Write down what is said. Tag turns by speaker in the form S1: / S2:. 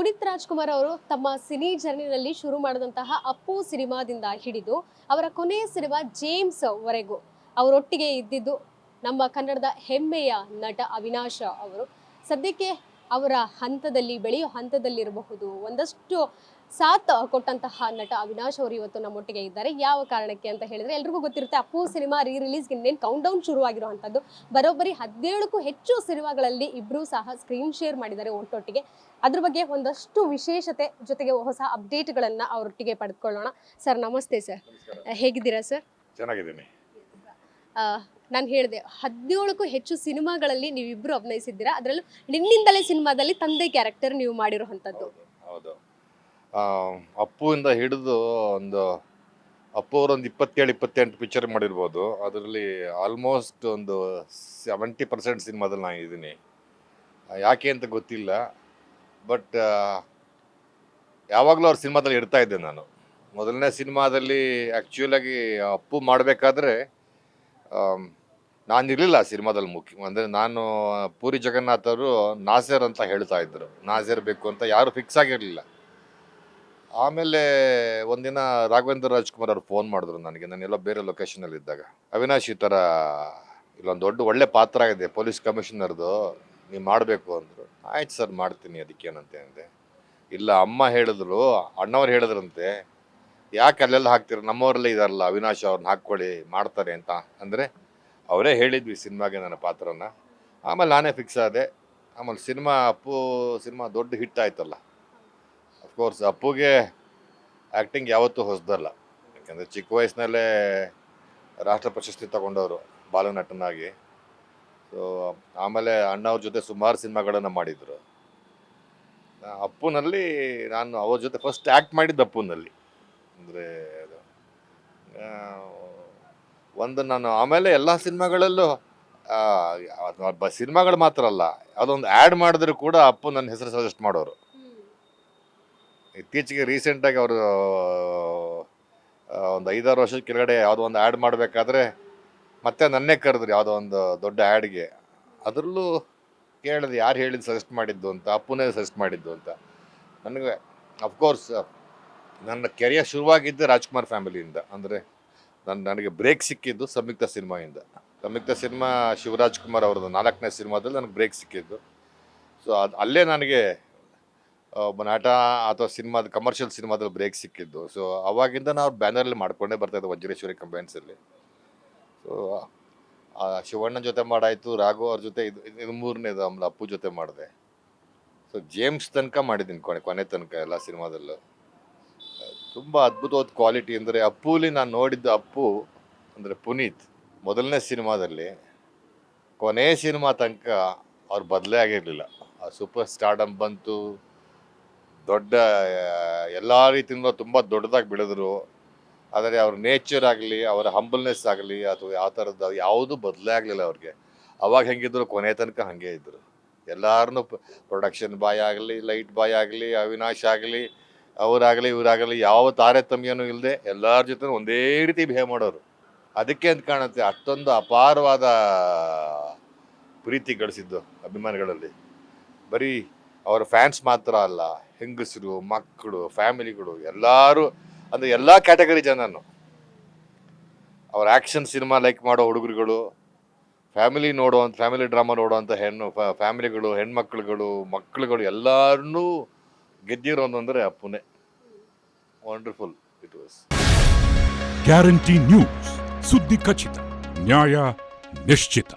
S1: ಪುನೀತ್ ರಾಜ್ಕುಮಾರ್ ಅವರು ತಮ್ಮ ಸಿನಿ ಜರ್ನಿನಲ್ಲಿ ಶುರು ಮಾಡಿದಂತಹ ಅಪ್ಪು ಸಿನಿಮಾದಿಂದ ಹಿಡಿದು ಅವರ ಕೊನೆಯ ಸಿನಿಮಾ ಜೇಮ್ಸ್ ವರೆಗೂ ಅವರೊಟ್ಟಿಗೆ ಇದ್ದಿದ್ದು ನಮ್ಮ ಕನ್ನಡದ ಹೆಮ್ಮೆಯ ನಟ ಅವಿನಾಶ್ ಅವರು. ಸದ್ಯಕ್ಕೆ ಅವರ ಹಂತದಲ್ಲಿ ಬೆಳೆಯೋ ಹಂತದಲ್ಲಿರಬಹುದು. ಒಂದಷ್ಟು ಸಾತ್ ಕೊಟ್ಟಂತಹ ನಟ ಅವಿನಾಶ್ ಅವರು ಇವತ್ತು ನಮ್ಮೊಟ್ಟಿಗೆ ಇದ್ದಾರೆ. ಯಾವ ಕಾರಣಕ್ಕೆ ಅಂತ ಹೇಳಿದ್ರೆ ಎಲ್ರಿಗೂ ಗೊತ್ತಿರುತ್ತೆ ಅಪ್ಪು ಸಿನಿಮಾ ರೀ ರಿಲೀಸ್ಗೆ ಇನ್ನೇನು ಕೌಂಟ್ ಡೌನ್ ಶುರುವಾಗಿರುವಂಥದ್ದು. ಬರೋಬ್ಬರಿ ಹದಿನೇಳಕ್ಕೂ ಹೆಚ್ಚು ಸಿನಿಮಾಗಳಲ್ಲಿ ಇಬ್ಬರೂ ಸಹ ಸ್ಕ್ರೀನ್ ಶೇರ್ ಮಾಡಿದ್ದಾರೆ ಒಟ್ಟೊಟ್ಟಿಗೆ. ಅದ್ರ ಬಗ್ಗೆ ಒಂದಷ್ಟು ವಿಶೇಷತೆ ಜೊತೆಗೆ ಹೊಸ ಅಪ್ಡೇಟ್ಗಳನ್ನು ಅವರೊಟ್ಟಿಗೆ ಪಡೆದುಕೊಳ್ಳೋಣ ಸರ್ ನಮಸ್ತೆ ಸರ್. ಹೇಗಿದ್ದೀರಾ ಸರ್?
S2: ಚೆನ್ನಾಗಿದ್ದೀನಿ.
S1: ನಾನು ಹೇಳಿದೆ, ಹದಿನೇಳಕ್ಕೂ ಹೆಚ್ಚು ಸಿನಿಮಾಗಳಲ್ಲಿ ನೀವಿಬ್ರು ಅಭಿನಯಿಸಿದ್ದೀರಾ? ಅದರಲ್ಲೂ ನಿನ್ನಿಂದಲೇ ಸಿನಿಮಾದಲ್ಲಿ ತಂದೆ ಕ್ಯಾರೆಕ್ಟರ್ ನೀವು ಮಾಡಿರುವಂಥದ್ದು.
S2: ಹೌದು ಅಪ್ಪು ಅಪ್ಪುವಿಂದ ಹಿಡಿದು ಒಂದು ಅಪ್ಪು ಅವರೊಂದು ಇಪ್ಪತ್ತೇಳು, ಇಪ್ಪತ್ತೆಂಟು ಪಿಕ್ಚರ್ ಮಾಡಿರ್ಬೋದು. ಅದರಲ್ಲಿ ಆಲ್ಮೋಸ್ಟ್ ಒಂದು ಸೆವೆಂಟಿ ಪರ್ಸೆಂಟ್ ಸಿನಿಮಾದಲ್ಲಿ ನಾನು ಇದ್ದೀನಿ. ಯಾಕೆ ಅಂತ ಗೊತ್ತಿಲ್ಲ. ಬಟ್ ಯಾವಾಗಲೂ ಅವ್ರ ಸಿನಿಮಾದಲ್ಲಿ ಇಡ್ತಾ ಇದ್ದೆ ನಾನು. ಮೊದಲನೇ ಸಿನಿಮಾದಲ್ಲಿ ಆ್ಯಕ್ಚುಲಾಗಿ ಅಪ್ಪು ಮಾಡಬೇಕಾದ್ರೆ ನಾನು ಇರಲಿಲ್ಲ ಸಿನಿಮಾದಲ್ಲಿ ಮುಖ್ಯ, ಅಂದರೆ ನಾನು ಪೂರಿ ಜಗನ್ನಾಥ್ ಅವರು ನಾಸೇರ್ ಅಂತ ಹೇಳ್ತಾ ಇದ್ದರು ನಾಸೇರ್ ಬೇಕು ಅಂತ ಯಾರು ಫಿಕ್ಸ್ ಆಗಿರಲಿಲ್ಲ. ಆಮೇಲೆ ಒಂದಿನ ರಾಘವೇಂದ್ರ ರಾಜ್ಕುಮಾರ್ ಅವರು ಫೋನ್ ಮಾಡಿದ್ರು ನನಗೆ. ನಾನೆಲ್ಲ ಬೇರೆ ಲೊಕೇಶನಲ್ಲಿ ಇದ್ದಾಗ. ಅವಿನಾಶ್ ಈ ಥರ ಇಲ್ಲೊಂದು ದೊಡ್ಡ ಒಳ್ಳೆ ಪಾತ್ರ ಇದೆ ಪೊಲೀಸ್ ಕಮಿಷನರ್ದು ನೀವು ಮಾಡಬೇಕು ಅಂದರು. ಆಯ್ತು ಸರ್, ಮಾಡ್ತೀನಿ ಅದಕ್ಕೇನಂತೆ ಅಂದೆ ಇಲ್ಲ, ಅಮ್ಮ ಹೇಳಿದ್ರು, ಅಣ್ಣವ್ರು ಹೇಳಿದ್ರಂತೆ. ಯಾಕೆ ಅಲ್ಲೆಲ್ಲ ಹಾಕ್ತೀರ? ನಮ್ಮವರಲ್ಲೇ ಇದಾರಲ್ಲ, ಅವಿನಾಶ್ ಅವ್ರನ್ನ ಹಾಕ್ಕೊಳ್ಳಿ, ಮಾಡ್ತಾರೆ ಅಂತ. ಅಂದರೆ ಅವರೇ ಹೇಳಿದ್ವಿ ಸಿನಿಮಾಗೆ ನನ್ನ ಪಾತ್ರನ. ಆಮೇಲೆ ನಾನೇ ಫಿಕ್ಸ್ ಆದೆ. ಆಮೇಲೆ ಸಿನಿಮಾ ಅಪ್ಪು ಸಿನಿಮಾ ದೊಡ್ಡ ಹಿಟ್ ಆಯ್ತಲ್ಲ. ಅಫ್ಕೋರ್ಸ್ ಅಪ್ಪುಗೆ ಆ್ಯಕ್ಟಿಂಗ್ ಯಾವತ್ತೂ ಹೊಸದಲ್ಲ. ಯಾಕೆಂದರೆ ಚಿಕ್ಕ ವಯಸ್ಸಿನಲ್ಲೇ ರಾಷ್ಟ್ರ ಪ್ರಶಸ್ತಿ ತಗೊಂಡವರು ಬಾಲನಟನಾಗಿ ಸೊ ಆಮೇಲೆ ಅಣ್ಣವ್ರ ಜೊತೆ ಸುಮಾರು ಸಿನಿಮಾಗಳನ್ನು ಮಾಡಿದರು. ಅಪ್ಪುನಲ್ಲಿ ನಾನು ಅವ್ರ ಜೊತೆ ಫಸ್ಟ್ ಆ್ಯಕ್ಟ್ ಮಾಡಿದ್ದು ಅಪ್ಪುನಲ್ಲಿ. ಅಂದರೆ ಒಂದು ನಾನು ಆಮೇಲೆ ಎಲ್ಲ ಸಿನಿಮಾಗಳಲ್ಲೂ ಸಿನಿಮಾಗಳು ಮಾತ್ರ ಅಲ್ಲ, ಅದೊಂದು ಆ್ಯಡ್ ಮಾಡಿದ್ರು ಕೂಡ ಅಪ್ಪು ನನ್ನ ಹೆಸರು ಸಜೆಸ್ಟ್ ಮಾಡೋರು. ಇತ್ತೀಚೆಗೆ ರೀಸೆಂಟಾಗಿ ಅವರು ಒಂದು ಐದಾರು ವರ್ಷದ ಕೆಳಗಡೆ ಯಾವುದೋ ಒಂದು ಆ್ಯಡ್ ಮಾಡಬೇಕಾದ್ರೆ ಮತ್ತೆ ನನ್ನೇ ಕರೆದ್ರು ಯಾವುದೋ ಒಂದು ದೊಡ್ಡ ಆ್ಯಡ್ಗೆ ಅದರಲ್ಲೂ ಕೇಳಿದೆ ಯಾರು ಹೇಳಿದ್ದು ಸಜೆಸ್ಟ್ ಮಾಡಿದ್ದು ಅಂತ, ಅಪ್ಪುನೇ ಸಜೆಸ್ಟ್ ಮಾಡಿದ್ದು ಅಂತ. ನನಗೆ ಅಫ್ಕೋರ್ಸ್ ನನ್ನ ಕೆರಿಯರ್ ಶುರುವಾಗಿದ್ದೆ ರಾಜ್ಕುಮಾರ್ ಫ್ಯಾಮಿಲಿಯಿಂದ ಅಂದರೆ ನನ್ನ ನನಗೆ ಬ್ರೇಕ್ ಸಿಕ್ಕಿದ್ದು ಸಂಯುಕ್ತ ಸಿನಿಮಾಯಿಂದ. ಸಂಯುಕ್ತ ಸಿನಿಮಾ ಶಿವರಾಜ್ ಕುಮಾರ್ ಅವ್ರದ್ದು ನಾಲ್ಕನೇ ಸಿನಿಮಾದಲ್ಲಿ ನನಗೆ ಬ್ರೇಕ್ ಸಿಕ್ಕಿದ್ದು. ಸೊ, ಅದು, ಅಲ್ಲೇ ನನಗೆ ಒಬ್ಬ ನಾಟ ಅಥವಾ ಸಿನಿಮಾದ, ಕಮರ್ಷಿಯಲ್ ಸಿನಿಮಾದಲ್ಲಿ ಬ್ರೇಕ್ ಸಿಕ್ಕಿದ್ದು. ಸೊ, ಅವಾಗಿಂದ ನಾವು ಬ್ಯಾನರಲ್ಲಿ ಮಾಡ್ಕೊಂಡೇ ಬರ್ತಾಯಿದ್ದೆ ವಜ್ರೇಶ್ವರಿ ಕಂಬೈನ್ಸಲ್ಲಿ. ಸೊ ಶಿವಣ್ಣನ ಜೊತೆ ಮಾಡಾಯಿತು, ರಾಘು ಅವ್ರ ಜೊತೆ ಇದು ಇದು ಮೂರನೇದು ಆಮೇಲೆ ಅಪ್ಪು ಜೊತೆ ಮಾಡಿದೆ. ಸೊ, ಜೇಮ್ಸ್ ತನಕ ಮಾಡಿದ್ದೀನಿ ಕೊನೆ ಕೊನೆ ತನಕ ಎಲ್ಲ ಸಿನಿಮಾದಲ್ಲೂ. ತುಂಬ ಅದ್ಭುತವಾದ ಕ್ವಾಲಿಟಿ ಅಂದರೆ ಅಪ್ಪುಲಿ ನಾನು ನೋಡಿದ್ದ ಅಪ್ಪು ಅಂದರೆ ಪುನೀತ್. ಮೊದಲನೇ ಸಿನಿಮಾದಲ್ಲಿ ಕೊನೆ ಸಿನಿಮಾ ತನಕ ಅವ್ರು ಬದಲೇ ಆಗಿರಲಿಲ್ಲ. ಆ ಸೂಪರ್ ಸ್ಟಾರ್ಡಮ್ ಬಂತು. ದೊಡ್ಡ ಎಲ್ಲ ರೀತಿಯಿಂದ ತುಂಬ ದೊಡ್ಡದಾಗಿ ಬೆಳೆದ್ರು. ಆದರೆ ಅವ್ರ ನೇಚರ್ ಆಗಲಿ, ಅವರ ಹಂಬಲ್ನೆಸ್ ಆಗಲಿ, ಅಥವಾ ಯಾವ ಥರದ್ದು ಯಾವುದೂ ಬದಲೇ ಆಗಲಿಲ್ಲ ಅವ್ರಿಗೆ. ಅವಾಗ ಹೆಂಗಿದ್ರು ಕೊನೆ ತನಕ ಹಾಗೆ ಇದ್ದರು ಎಲ್ಲರನ್ನೂ ಪ್ರೊಡಕ್ಷನ್ ಬಾಯ್ ಆಗಲಿ ಲೈಟ್ ಬಾಯ್ ಆಗಲಿ, ಅವಿನಾಶ್ ಆಗಲಿ ಅವರಾಗಲಿ, ಇವರಾಗಲಿ ಯಾವ ತಾರತಮ್ಯನೂ ಇಲ್ಲದೆ ಎಲ್ಲರ ಜೊತೆ ಒಂದೇ ರೀತಿ ಬಿಹೇವ್ ಮಾಡೋರು. ಅದಕ್ಕೆ ಅಂತ ಕಾಣುತ್ತೆ, ಅಷ್ಟೊಂದು ಅಪಾರವಾದ ಪ್ರೀತಿ ಗಳಿಸಿದ್ದು ಅಭಿಮಾನಿಗಳಲ್ಲಿ. ಬರೀ ಅವರ ಫ್ಯಾನ್ಸ್ ಮಾತ್ರ ಅಲ್ಲ, ಹೆಂಗಸರು, ಮಕ್ಕಳು ಫ್ಯಾಮಿಲಿಗಳು ಎಲ್ಲರೂ, ಅಂದರೆ ಎಲ್ಲ ಕ್ಯಾಟಗರಿ ಜನನು. ಅವ್ರ ಆ್ಯಕ್ಷನ್ ಸಿನಿಮಾ ಲೈಕ್ ಮಾಡೋ ಹುಡುಗರುಗಳು ಫ್ಯಾಮಿಲಿ ನೋಡುವಂಥ ಫ್ಯಾಮಿಲಿ ಡ್ರಾಮಾ ನೋಡುವಂಥ ಹೆಣ್ಣು ಫ್ಯಾಮಿಲಿಗಳು ಹೆಣ್ಮಕ್ಳುಗಳು ಮಕ್ಕಳುಗಳು ಎಲ್ಲರನ್ನೂ ಗೆದ್ದಿರೋದು ಅಂದರೆ ಅಪ್ಪುನೇ wonderful it was
S3: guarantee news ಸುದ್ದಿ ಖಚಿತ ನ್ಯಾಯ ನಿಶ್ಚಿತ